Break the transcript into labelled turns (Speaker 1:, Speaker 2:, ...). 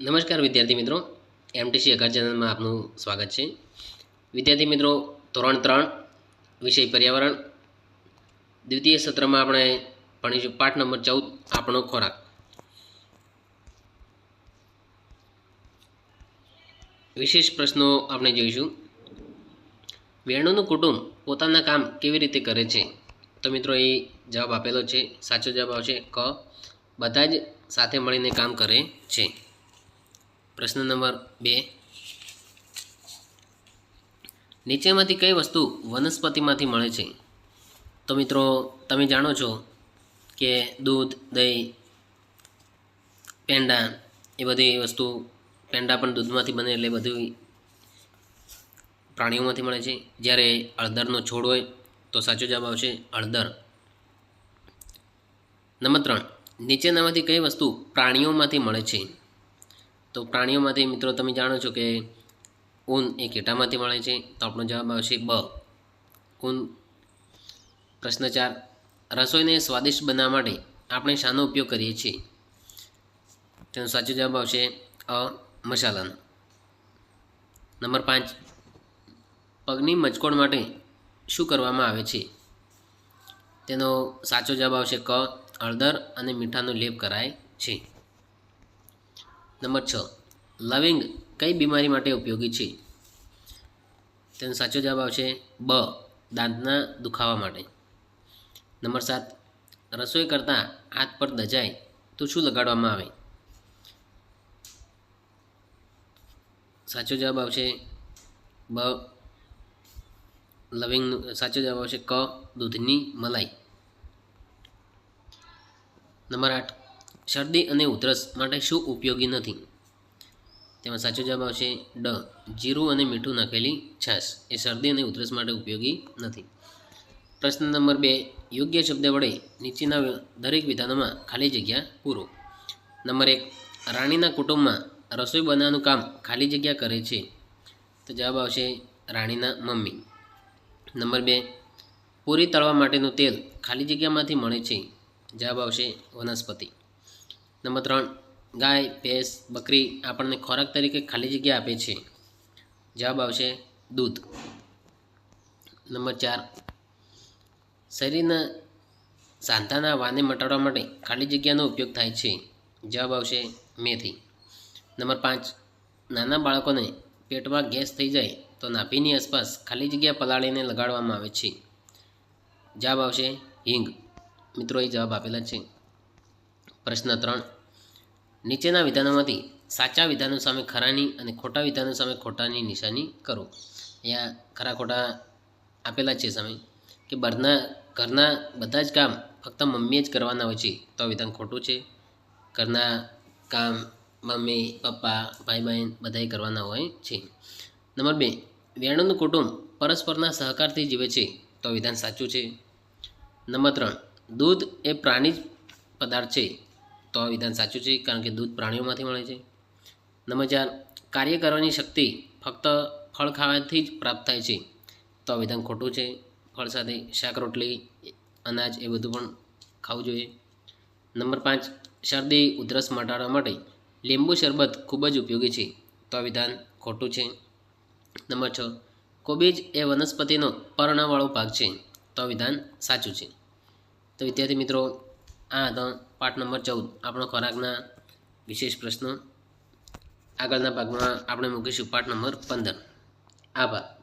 Speaker 1: નમસ્કાર વિદ્યાર્થી મિત્રો એમટીસી અગર ચેનલમાં આપનું સ્વાગત છે. વિદ્યાર્થી મિત્રો, ધોરણ ત્રણ, વિષય પર્યાવરણ. દ્વિતીય સત્રમાં આપણે ભણીશું. પાઠ નંબર ચૌદ, આપણો ખોરાક. વિશેષ પ્રશ્નો આપણે જોઈશું. વેણુનું કુટુંબ પોતાના કામ કેવી રીતે કરે છે? તો મિત્રો, એ જવાબ આપેલો છે. સાચો જવાબ આવશે ક. બધા જ સાથે મળીને કામ કરે છે. પ્રશ્ન નંબર બે. નીચેમાંથી કઈ વસ્તુ વનસ્પતિમાંથી મળે છે? તો મિત્રો, તમે જાણો છો કે દૂધ, દહીં, પેંડા એ બધી વસ્તુ પેંડા પણ દૂધમાંથી બને એટલે બધું પ્રાણીઓમાંથી મળે છે. જ્યારે હળદરનો છોડ હોય તો સાચો જવાબ આવશે હળદર. નંબર ત્રણ. નીચેનામાંથી કઈ વસ્તુ પ્રાણીઓમાંથી મળે છે? તો પ્રાણીઓમાંથી મિત્રો તમે જાણો છો કે ઊન એ ઘેટામાંથી મળે છે. તો આપણો જવાબ આવશે બ. ઊન પ્રશ્ન ચાર રસોઈને સ્વાદિષ્ટ બનાવવા માટે આપણે શાનો ઉપયોગ કરીએ છીએ. તેનો સાચો જવાબ આવશે અ, મસાલાનો. નંબર પાંચ. પગની મચકોડ માટે શું કરવામાં આવે છે? તેનો સાચો જવાબ આવશે ક, હળદર અને મીઠાનો લેપ કરાય છે. નંબર છ. લવિંગ કઈ બીમારી માટે ઉપયોગી છે? તેનો સાચો જવાબ આવશે બ. દાંતના દુખાવા માટે. નંબર સાત. રસોઈ કરતાં હાથ પર દજાય તો શું લગાડવામાં આવે? સાચો જવાબ આવશે બ. લવિંગનું સાચો જવાબ આવશે ક. દૂધની મલાઈ. નંબર આઠ. શરદી અને ઉધરસ માટે શું ઉપયોગી નથી? તેમાં સાચો જવાબ આવશે ડ, જીરું અને મીઠું નાખેલી છાશ. એ શરદી અને ઉધરસ માટે ઉપયોગી નથી. પ્રશ્ન નંબર બે, યોગ્ય શબ્દ વડે નીચેના દરેક વિધાનોમાં ખાલી જગ્યા પૂરો. નંબર એક, રાણીના કુટુંબમાં રસોઈ બનાવવાનું કામ ખાલી જગ્યા કરે છે. તો જવાબ આવશે રાણીના મમ્મી. નંબર બે, પૂરી તળવા માટેનું તેલ ખાલી જગ્યામાંથી મળે છે. જવાબ આવશે વનસ્પતિ. નંબર ત્રણ, ગાય, ભેંસ, બકરી આપણને ખોરાક તરીકે ખાલી જગ્યા આપે છે. જવાબ આવશે દૂધ. નંબર ચાર, શરીરના સાંધાના વાને મટાડવા માટે ખાલી જગ્યાનો ઉપયોગ થાય છે. જવાબ આવશે મેથી. નંબર પાંચ, નાના બાળકોને પેટમાં ગેસ થઈ જાય તો નાભીની આસપાસ ખાલી જગ્યા પલાળીને લગાડવામાં આવે છે. જવાબ આવશે હિંગ. મિત્રો, એ જવાબ આપેલા છે. પ્રશ્ન ત્રણ નીચેના વિધાનોમાંથી સાચા વિધાનો સામે ખરાની અને ખોટા વિધાનો સામે ખોટાની નિશાની કરો. અહીંયા ખરા ખોટા આપેલા છે સામે કે બરના ઘરના બધા જ કામ ફક્ત મમ્મીએ જ કરવાના હોય છે, તો વિધાન ખોટું છે. ઘરના કામ મમ્મી, પપ્પા ભાઈ બહેન બધાએ કરવાના હોય છે. નંબર બે, વેણુનું કુટુંબ પરસ્પરના સહકારથી જીવે છે, તો વિધાન સાચું છે. નંબર ત્રણ, દૂધ એ પ્રાણી પદાર્થ છે તો આ વિધાન સાચું છે, કારણ કે દૂધ પ્રાણીઓમાંથી મળે છે. નંબર ચાર, કાર્ય કરવાની શક્તિ ફક્ત ફળ ખાવાથી જ પ્રાપ્ત થાય છે. તો આ વિધાન ખોટું છે. ફળ સાથે શાક, રોટલી, અનાજ એ બધું પણ ખાવું જોઈએ. નંબર પાંચ, શરદી, ઉધરસ મટાડવા માટે લીંબુ શરબત ખૂબ જ ઉપયોગી છે. તો આ વિધાન ખોટું છે. નંબર છ, કોબીજ એ વનસ્પતિનો પર્ણવાળો ભાગ છે. તો આ વિધાન સાચું છે. તો વિદ્યાર્થી મિત્રો આ હતો પાઠ નંબર ચૌદ, આપણો ખોરાકના વિશેષ પ્રશ્નો. આગળના ભાગમાં આપણે મૂકીશું પાઠ નંબર પંદર. આભાર.